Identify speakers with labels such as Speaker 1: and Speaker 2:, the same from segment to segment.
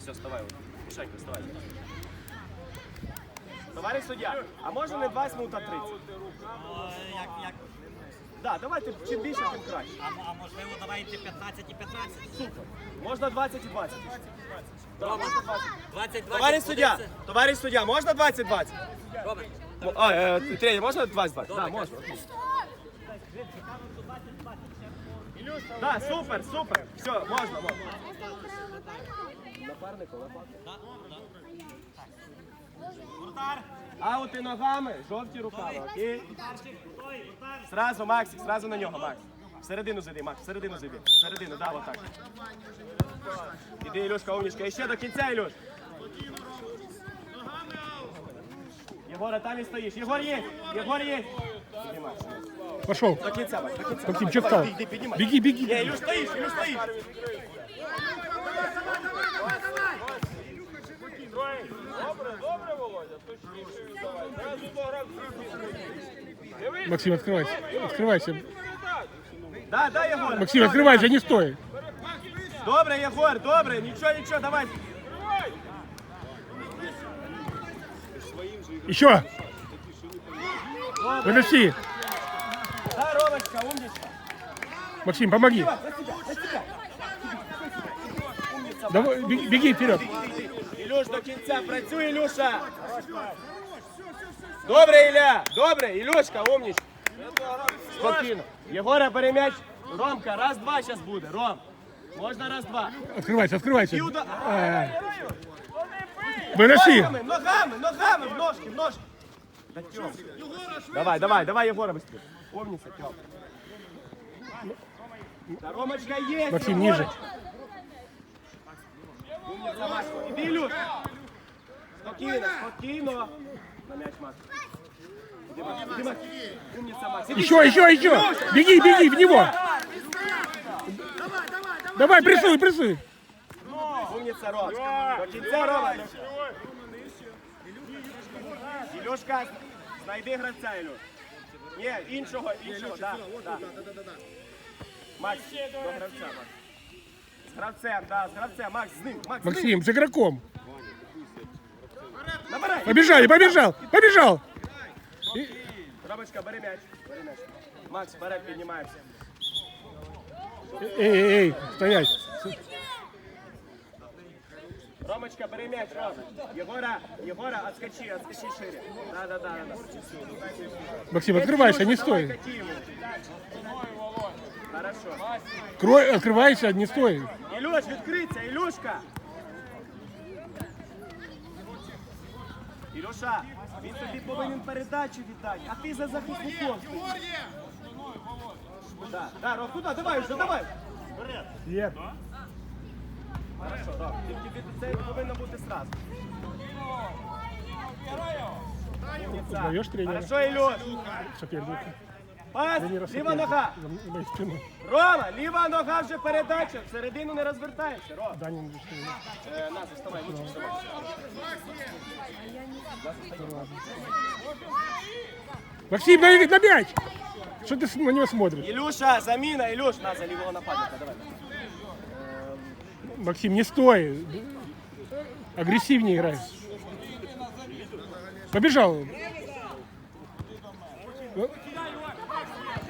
Speaker 1: Все, вставай. Мішенько, вставай. Товариш суддя, а може не 20 минут, а 30?
Speaker 2: Як, як,
Speaker 1: Да, давайте чим більше, тим краще.
Speaker 2: а, а можливо, давайте 15 і 15?
Speaker 1: Супер. Можна 20 і 20. Да, можна 20.
Speaker 2: 20, 20.
Speaker 1: Товариш суддя, товариш суддя, можна 20-20?
Speaker 2: Робert,
Speaker 1: Мо- А, е, тренер, можна 20-20? Да, можна. Да, супер, супер. Все, можна, можна. Напарнику,
Speaker 2: Вратар,
Speaker 1: Аути ногами, жовті рукави, окей? Сразу, Максик, сразу на нього, Макс. Всередину зайди, Макс, всередину зайди. Всередину, да, отак. Іди, Ілюшка, умнічка. І ще до кінця, Ілюш. Єгора, там і стоїш. Єгор є! Єгор є!
Speaker 3: Пошел.
Speaker 1: До кінця, Макс, до кінця.
Speaker 3: Максим,
Speaker 1: Давай,
Speaker 3: че
Speaker 1: давай,
Speaker 3: встал?
Speaker 1: Піднімай.
Speaker 3: Беги, беги.
Speaker 1: Ні, Ілюш, стоїш, Ілюш, стоїш.
Speaker 3: Максим, открывайся. Открывайся.
Speaker 1: Да, да, Єгор.
Speaker 3: Максим, открывайся, не стой.
Speaker 1: Добре, Єгор, добре, нічого, нічого, давай.
Speaker 3: Еще. Выноси.
Speaker 1: Да, Ромочка, умничка.
Speaker 3: Максим, помоги.
Speaker 1: На себя, на себя.
Speaker 3: Давай, беги, беги вперед.
Speaker 1: Ілюш, до кінця працюй, Ілюша. Добре, Ілля, добре, Ілюшка, умничка. Спокійно. Єгора, бери м'яч. Ромка, раз-два зараз буде, Ром. Можна раз-два.
Speaker 3: Открывайся, открывайся.
Speaker 1: І уда-
Speaker 3: А, Выноси.
Speaker 1: Ногами, ногами, ногами, в ножки, в ножки. Да, Тём. Давай, давай, давай, Егора быстрее. Умница, Тём. Да, Ромочка есть.
Speaker 3: Максим,
Speaker 1: Егорочка.
Speaker 3: ниже.
Speaker 1: Умница, Макс. Иди, Илюш. Спокойно, спокойно. На мяч, Макс. Иди, Макс, иди, Макс. Умница, Макс. Иди
Speaker 3: Еще,
Speaker 1: сюда.
Speaker 3: еще, еще. Беги, беги в него. Давай, прессуй, прессуй.
Speaker 1: Умница, Ром. До кінця, Рома. Ілюшка, знайди гравця, Ілюш. Ні, іншого, іншого, да, да. Макс, до гравця, Макс. З гравцем, да, з гравцем. Макс, з ним, Макс, з ним.
Speaker 3: Максим, с игроком.
Speaker 1: Набирай.
Speaker 3: Побежали, побежал, побежал.
Speaker 1: Ромочка, бери м'яч. Бери м'яч. Макс, вперед піднімаємося.
Speaker 3: Эй, эй, эй, стоять.
Speaker 1: Ромочка, бери м'яч, Ром. Егора, Егора, отскочи, отскочи шире. Да, да, да, да.
Speaker 3: Максим, открывайся, не
Speaker 1: Давай,
Speaker 3: стой.
Speaker 1: кати ему. Хорошо.
Speaker 3: Крой, открывайся, не стой.
Speaker 1: Ілюш, відкриться, Ілюшка! Ілюша, він тобі повинен передачу віддати, а ти за захисником кошти. Да, да, Ром, туди, давай вже, давай.
Speaker 3: Є.
Speaker 1: Хорошо, Ром, тільки від це повинно бути сразу.
Speaker 3: Узнаешь тренера?
Speaker 1: Хорошо, Ілюш.
Speaker 3: Соперника.
Speaker 1: Пас,
Speaker 3: Тренера
Speaker 1: ліва
Speaker 3: соперника.
Speaker 1: нога.
Speaker 3: За моей спиной.
Speaker 1: Рома, ліва нога вже передача. Всередину не розвертаєшся, Ром.
Speaker 3: Данин, что ли?
Speaker 1: Е, Наза, вставай, лучше вставай.
Speaker 3: Максим, на, на мяч! Что ты с- на него смотришь?
Speaker 1: Ілюша, заміна, Ілюш, на за лівого нападника, давай.
Speaker 3: Максим, не стой. Агрессивнее играй. Побежал.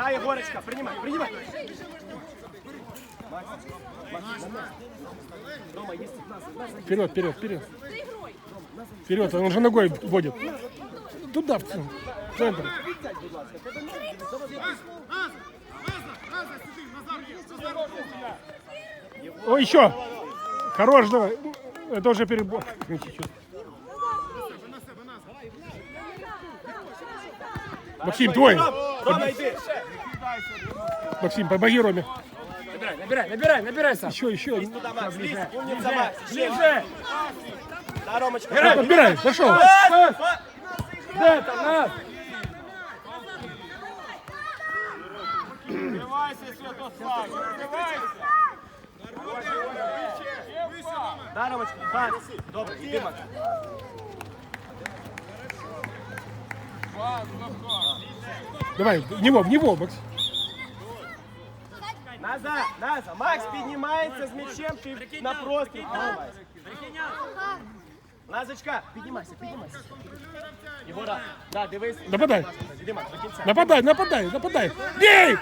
Speaker 1: Да, Егорочка, принимай, принимай.
Speaker 3: Вперед, вперед, вперед. Вперед, он же ногой вводит. Туда, в центр. О, еще. Хорош, давай. Это уже перебор. Максим, твой. Максим, помоги Роме.
Speaker 4: Набирай, набирай, набирай, набирай сам.
Speaker 3: Еще, еще.
Speaker 1: Туда, Макс, лізь, умница, Макс.
Speaker 4: Ближе.
Speaker 1: Да, Ромочка.
Speaker 3: Пошел.
Speaker 1: Пас, пас.
Speaker 4: Де там нас?
Speaker 1: Да, Ромочка, пас. Добре, іди, Макс.
Speaker 3: Давай, в него, в него, Макс.
Speaker 1: На Наза, Наза, Макс піднімається з м'ячем, ти на простріл піднімайся. Назочка, піднімайся, піднімайся. Єгора, да, дивись.
Speaker 3: Нападай.
Speaker 1: Іди, Макс, до кінця.
Speaker 3: Нападай, нападай, нападай. Бей!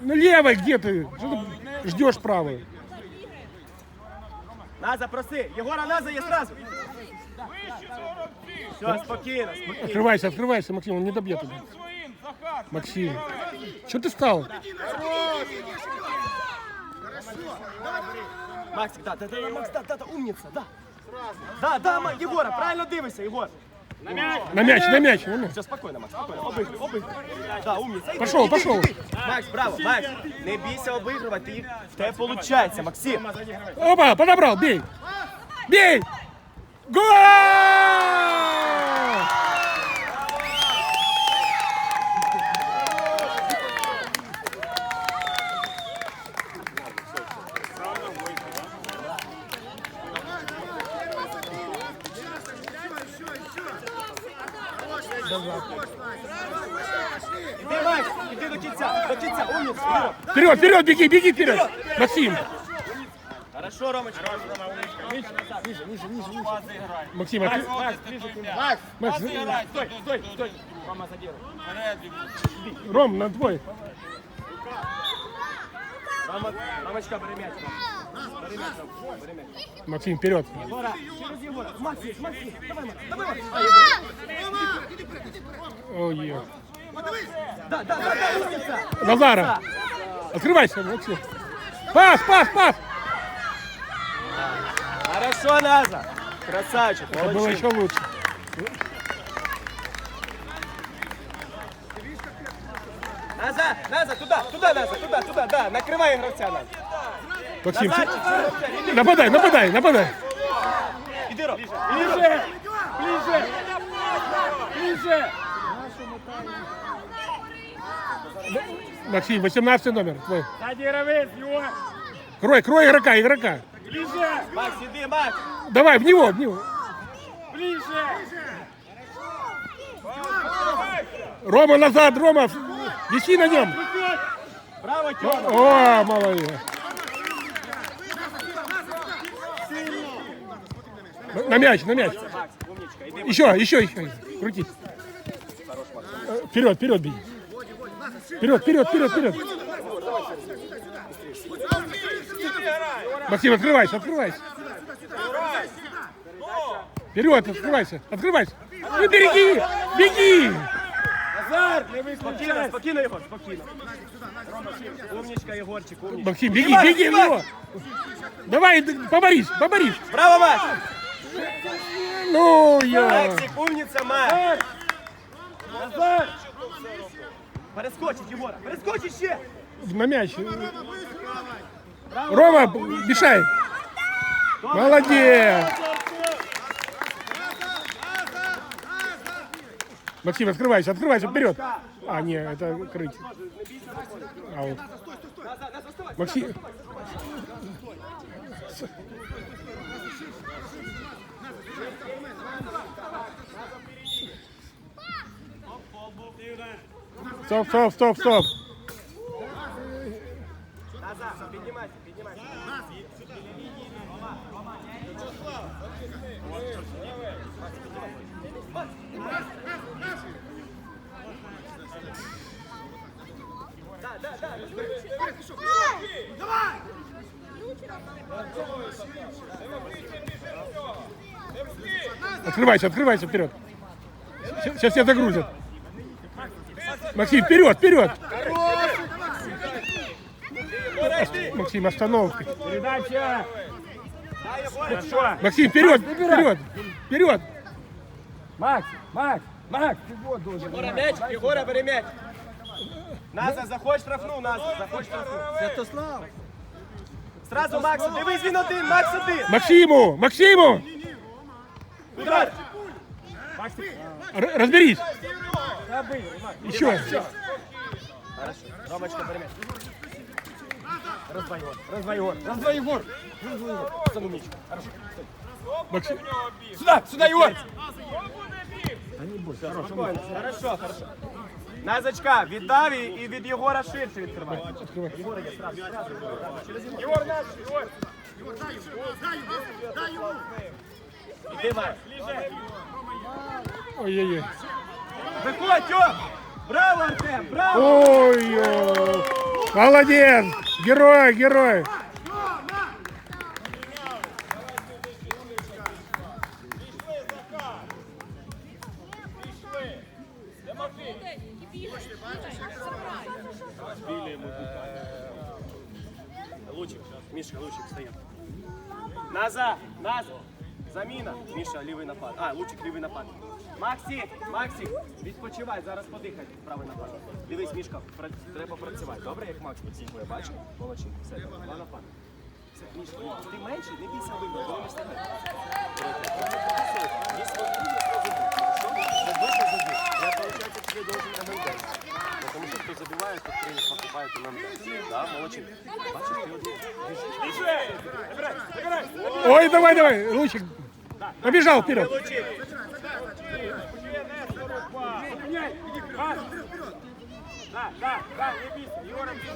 Speaker 3: Ну левой где ты? Что ты ждешь правой?
Speaker 1: Наза, проси. Єгора, Наза є сразу. Все, спокійно, спокійно.
Speaker 3: Открывайся, открывайся, Максим, он не добьет тебя. Максим, что ты стал?
Speaker 1: Максик, да, да, да, Макс, да, да, да, умниця, да. Да, да, Ма- Єгора, правильно дивися, Єгор.
Speaker 3: На мяч, на мяч, на мяч.
Speaker 1: Все, спокійно, Макс, спокійно. Обигруй, обигруй. Да, умниця. Іди,
Speaker 3: Пошел,
Speaker 1: іди,
Speaker 3: пошел.
Speaker 1: іди. Макс, браво, Макс. Не бійся обигрувати, ти їх- в тебе виходить, Максим.
Speaker 3: Опа, подобрал, бей! Бей! Гол! Вперед, вперед, беги, беги вперед! Максим!
Speaker 1: Хорошо, Ромочка.
Speaker 3: Максим, откры- Макс,
Speaker 1: Стой, стой, стой. Рома задел.
Speaker 3: Ром, на твой.
Speaker 1: Рома, Ромочка, бери м'яч. Бери м'яч, Ром, бери м'яч.
Speaker 3: Максим, вперед.
Speaker 1: Єгора, через Єгора. Макс, є, Макс, є. давай, Макс, давай, Макс.
Speaker 3: Ой, ё.
Speaker 1: Да, да, да, да, умниця.
Speaker 3: Назара! Открывайся, Максим. Пас, пас, пас!
Speaker 1: Хорошо, Наза. Красавчик,
Speaker 3: Это было еще лучше.
Speaker 1: Наза, Наза, туда, туда, Наза, туда, туда, да, накривай гравця, Наза.
Speaker 3: Максим,
Speaker 1: Назад, гравця, іди,
Speaker 3: нападай, нападай, нападай.
Speaker 1: іди, Ром.
Speaker 4: Ближе! Ближе! Ближе!
Speaker 3: Максим, 18 номер твой.
Speaker 4: Его!
Speaker 3: Крой, крой игрока, игрока.
Speaker 4: Ближе!
Speaker 1: Макс, іди, Макс.
Speaker 3: Давай, в него, в него.
Speaker 4: Ближе!
Speaker 3: Рома назад, Рома, виси на нем.
Speaker 1: Браво, Тьома.
Speaker 3: О, молодец. На- На мяч, на мяч. Еще, еще, еще. Крутись. Э, Вперед, вперед, бей. Вперед, вперед, вперед, вперед. Максим, открывайся, открывайся. Вперед, открывайся, открывайся. Ну, беги, беги.
Speaker 4: Назар, не
Speaker 1: Спокійно,
Speaker 4: выключай!
Speaker 1: спокійно, Єгор, спокійно. Умничка, Єгорчик, умничка.
Speaker 3: Максим, беги,
Speaker 1: Снимай,
Speaker 3: беги в
Speaker 1: снимай.
Speaker 3: него. Давай, д- поборись, поборись.
Speaker 1: Браво, Макс.
Speaker 3: Ну, я.
Speaker 1: Максик, умниця, Макс.
Speaker 4: Назар!
Speaker 1: Перескочить, Єгора, перескочить ще.
Speaker 3: На мяч. Рома, мешай. Молодец. Максим, открывайся, открывайся, вперед. А, не, это крыть. Аут. Максим. Стоп, стоп, стоп, стоп.
Speaker 1: Назад, піднімайся, піднімайся.
Speaker 3: Открывайся, открывайся вперед. Щ- Сейчас тебя загрузят. Максим, вперед, вперед. Максим, остановка.
Speaker 4: Передача!
Speaker 1: Да, Єгор,
Speaker 4: Хорошо!
Speaker 3: Максим, вперед, вперед, вперед.
Speaker 4: Макс! Макс! Макс! Ты вот должен!
Speaker 1: Єгора, м'яч, Єгора, бери м'яч. Наза, заходь штрафну, Наза, заходь штрафну.
Speaker 4: Святослав!
Speaker 1: Сразу Максу, дивись, він один, Макс один.
Speaker 3: Максиму, Максиму,
Speaker 1: Удар.
Speaker 3: Р- разберись.
Speaker 4: Забыл! Макс!
Speaker 3: Еще.
Speaker 1: Хорошо, Ромочка, бери м'яч. Розвай Єгор, розвай Егор.
Speaker 4: Раздвой Егор!
Speaker 1: Сам умничка. Хорошо.
Speaker 3: Максим.
Speaker 4: Сюда! Сюда, Егор!
Speaker 1: Спокойно, хорошо, хорошо. Назочка, віддав і, і від Єгора ширше відкривай.
Speaker 3: Открывай.
Speaker 1: Єгора є сразу, сразу. Через Єгора.
Speaker 3: Егор, наш, Егор.
Speaker 1: Іди, Марк.
Speaker 3: Ой-ой-ой.
Speaker 1: Виходь, Тьом! Браво, Артем, браво!
Speaker 3: Ой-ой. Молодец. Герой, герой.
Speaker 1: Лучик, Міша, лучик стоїть. Назад, назад. Заміна. Міша, лівий напад. А, лучик лівий напад. Максі, Максі, відпочивай, зараз подихай. Правий напад. Дивись, Мішка, треба працювати. Добре, як Макс підсікує, Бачу, Молодчик. Все, два напади. Все, Мішка, ти менший, не бійся вибір, дивимось тебе. Я, получается, тебе должен ММД. Потому что кто
Speaker 3: Ой, давай, давай, лучик Побежал вперед.
Speaker 1: Да, да, да, не бійся, Єгора бійся.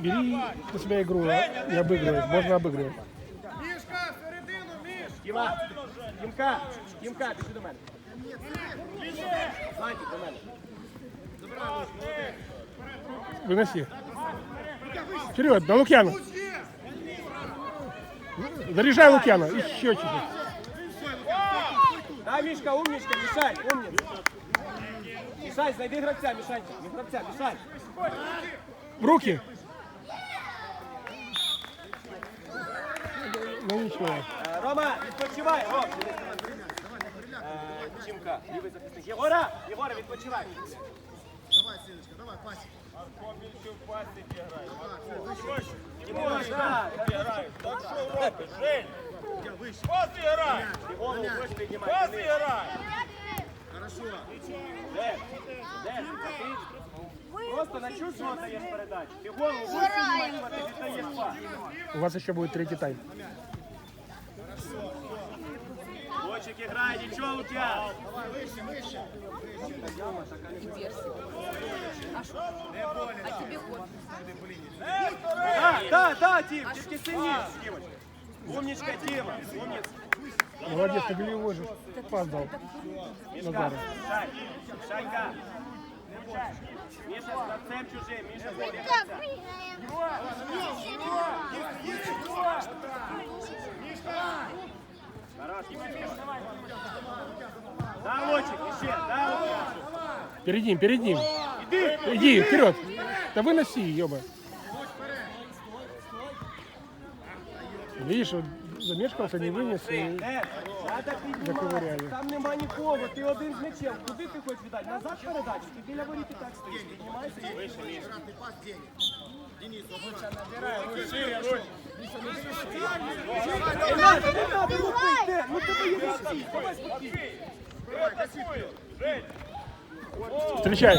Speaker 3: Бери на себя игру а, и обыгрывай. Можно обыгрывать.
Speaker 1: Діма, Дімка, Дімка, пішли до мене. Знаєте, до мене.
Speaker 3: Выноси. Вперед, на Лукьяна. Заряжай Лукьяна. Еще чуть-чуть.
Speaker 1: Да, Мішка, умничка, мішай, умніць. Мішай, знайди гравця, мішанька, гравця, мішай.
Speaker 3: В руки. Ну ничего.
Speaker 1: Е, Рома, відпочивай. Ром, Е, Дімка, лівий захисник. Єгора, Єгора, відпочивай. Дімошка,
Speaker 5: Пас играй!
Speaker 1: ти голову будеш піднімати.
Speaker 5: Пас играй!
Speaker 1: Де? Де? Ти Просто на чувство даєш передачу. Ти голову будеш піднімати, ти віддаєш пас.
Speaker 3: У вас еще будет третий тайм.
Speaker 1: Лучик играй, ничего у тебя. Да, да, да, Тим, тільки сильніше, Тимочка. Умничка, Тима, умница.
Speaker 3: Молодец, ты голевой же пас дал.
Speaker 1: Шань, Шанька. Миша с гравцем чужим, Миша зайди гравця. Хорош, Да, да.
Speaker 3: Перед ним, перед ним. Иди, вперед. Да выноси, ёба. Видишь, вот замешкался, не вынес. и-
Speaker 1: Е, треба піднімати.
Speaker 3: Заковиряли.
Speaker 1: Там нема нікого, ти один з м'ячем. Куди ти хочеш віддати? Назад передачу? Ти біля воріт і так стоїш. Піднімайся і вище, Міша. Не надо, не надо, ну ти йде, ну тебе є м'ячі. Давай спокійно.
Speaker 3: Встречай.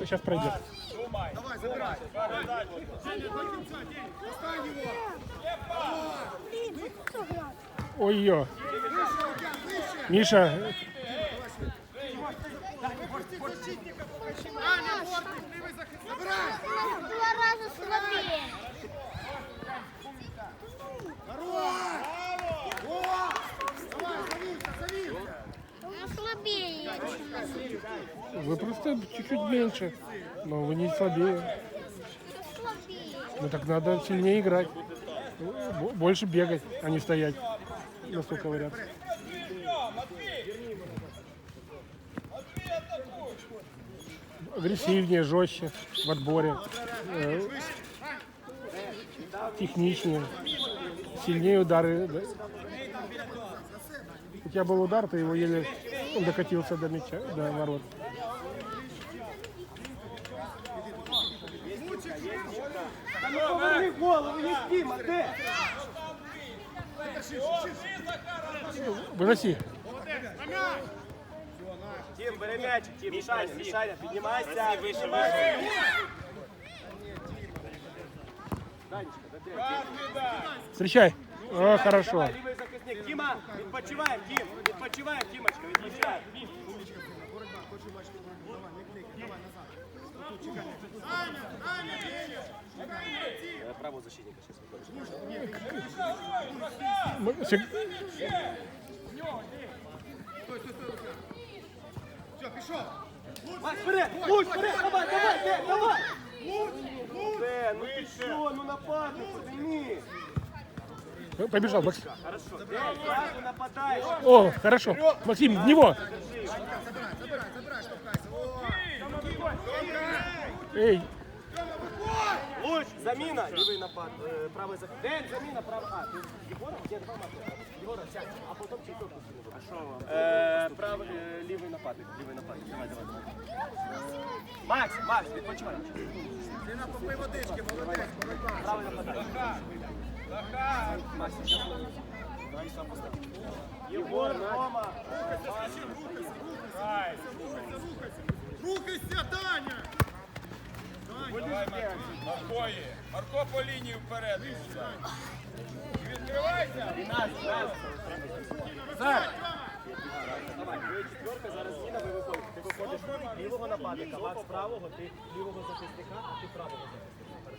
Speaker 3: Сейчас пройдет.
Speaker 6: Блин, ну кто град?
Speaker 3: Ой, ё. Миша,
Speaker 6: Два раза слабее.
Speaker 3: Вы просто чуть-чуть меньше, но вы не слабее.
Speaker 6: Слабее.
Speaker 3: Ну так надо сильнее играть. Больше бегать, а не стоять. На стол ковыряться. Агрессивнее, жестче в отборе. Э, Техничнее. Сильнее удары. да. У тебя был удар, ты его еле он докатился до мяча, до ворот.
Speaker 1: Та ну поверни голову, не Діма, де?
Speaker 3: Выноси.
Speaker 1: Тім, бери м'ячик, Тім, Мішаня, Мішаня, піднімайся, піднімайся. Данечка, до тебе.
Speaker 3: Встречай. О, хорошо.
Speaker 1: Давай, лівий захисник. Тіма, відпочиваємо, Тім, відпочиваємо, Тімочка, відпочиваємо. Е, Право защитника сейчас
Speaker 3: Мы- сек-
Speaker 1: Макс, вперед! Луч, вперед! Давай, давай, Ден, давай! Ден, ну ти що, ну нападник, подними!
Speaker 3: Побежал, Макс.
Speaker 1: Хорошо, Ден, сразу нападаешь!
Speaker 3: О, хорошо. Максим, в него. Эй,
Speaker 1: Луч, заміна, лівий напад, е, правий захист. Ден, заміна, правий. А, ти Єгора? Ні, давай Марко. Єгора, сядь, а потім четверту зміну. А що вам? Е, правий, е, лівий нападник, лівий нападник. Давай, давай, давай. Макс, Макс, відпочивай. Ти на попий водички, молодець. Правий нападник. Макс, зараз. Давай сам постав. Єгор, Рома.
Speaker 5: Рухайся, Даня! Марко є. Марко по лінії вперед. Відкривайся!
Speaker 1: Давай, ви четверка, зараз зміна, ви виходите. Ти виходиш лівого нападника, Макс правого, ти лівого захисника, а ти правого захисника.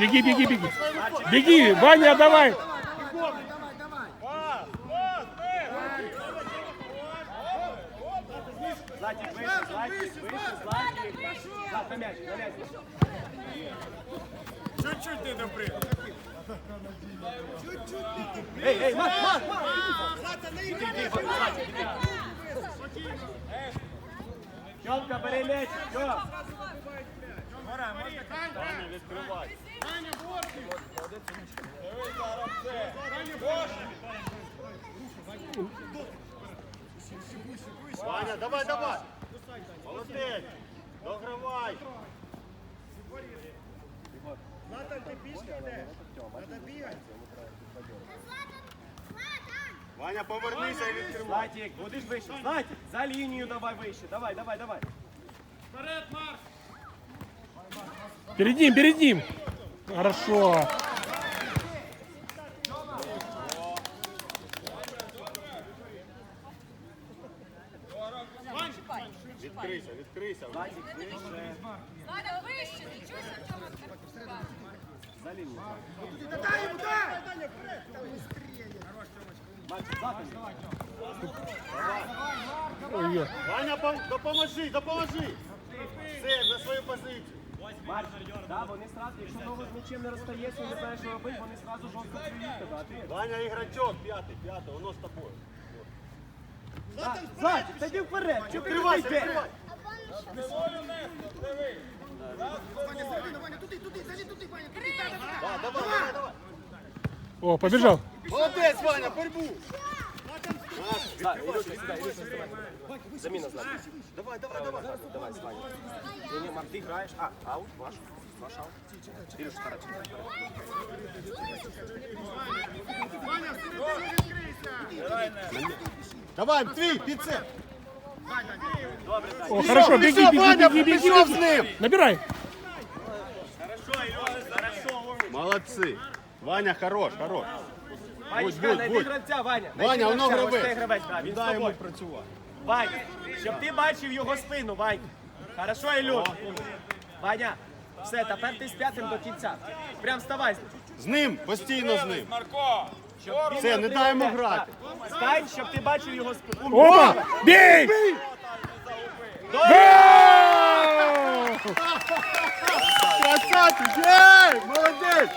Speaker 3: Беги, беги, беги. Беги, Ваня, давай.
Speaker 5: Ваня, відкривай. Дивись, зараз це. Ваня, давай, давай. Молодець. Догравай. Натан, ти пішки йдеш? Треба бігати. Ваня, повернися і відкривай.
Speaker 1: Златик, будеш вище. Златик, за лінію давай вище. Давай, давай, давай.
Speaker 3: Перед ним, перед ним. Хорошо.
Speaker 5: Відкрийся, відкрийся.
Speaker 1: Златик, вище.
Speaker 7: Надя, вище, ти чуєш, що в цьому
Speaker 1: За лінію. Макс, Златик.
Speaker 3: Ой-ой.
Speaker 5: Ваня, пом- допоможи, допоможи. Все, за свою позицію.
Speaker 1: Марк, да, вони сразу, якщо ногу з нічим не розстається і не знаєш, що робити, вони сразу жорстко клюють тебе, а ти...
Speaker 5: Ваня іграчок, п'ятий, п'ятий, воно з тобою.
Speaker 1: Златик, та йди вперед, чого ти туди
Speaker 5: Відкривайся,
Speaker 1: йдеш?
Speaker 5: відкривай. Да, давай, давай, давай.
Speaker 3: О, побежал.
Speaker 5: Молодець, Ваня, борьбу.
Speaker 1: Заміна Златик.
Speaker 5: Давай, давай, давай.
Speaker 1: Давай, Славик. Ні, ні, Марк, ти граєш. А, аут, ваш. Ваш аут. Ілюша, старайся.
Speaker 5: Давай, твій, під це.
Speaker 3: О, хорошо, беги,
Speaker 5: пішов,
Speaker 3: беги,
Speaker 5: Ваня,
Speaker 3: беги, беги,
Speaker 5: пішов
Speaker 3: беги.
Speaker 5: з ним.
Speaker 3: Набирай.
Speaker 1: Хорошо, Ільоша, хорошо, умніч.
Speaker 5: Молодці. Ваня хорош, хорош.
Speaker 1: Ванечка,
Speaker 5: будь,
Speaker 1: знайди
Speaker 5: будь.
Speaker 1: гравця, Ваня.
Speaker 5: Ваня, воно
Speaker 1: гравця,
Speaker 5: гравець.
Speaker 1: ось цей гравець, да, він з
Speaker 5: Дай йому
Speaker 1: тобою.
Speaker 5: працювати.
Speaker 1: Вань, щоб ти бачив його спину, Вань. Хорошо, Ілюш? Ваня, все, тепер ти з п'ятим до кінця. Прям вставай.
Speaker 5: З ним, постійно з ним.
Speaker 8: Марко!
Speaker 1: Щоб він
Speaker 5: Все, не дай йому
Speaker 1: м'яч.
Speaker 5: грати.
Speaker 1: Так. Стань, щоб ти бачив його спину.
Speaker 3: Опа! Гол!
Speaker 5: Красавчик! Ей! Молодець!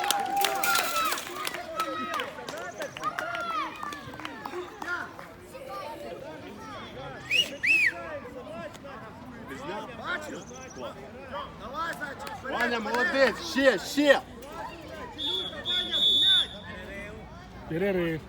Speaker 5: Ваня, молодець! Ще, ще!
Speaker 3: Перерыв.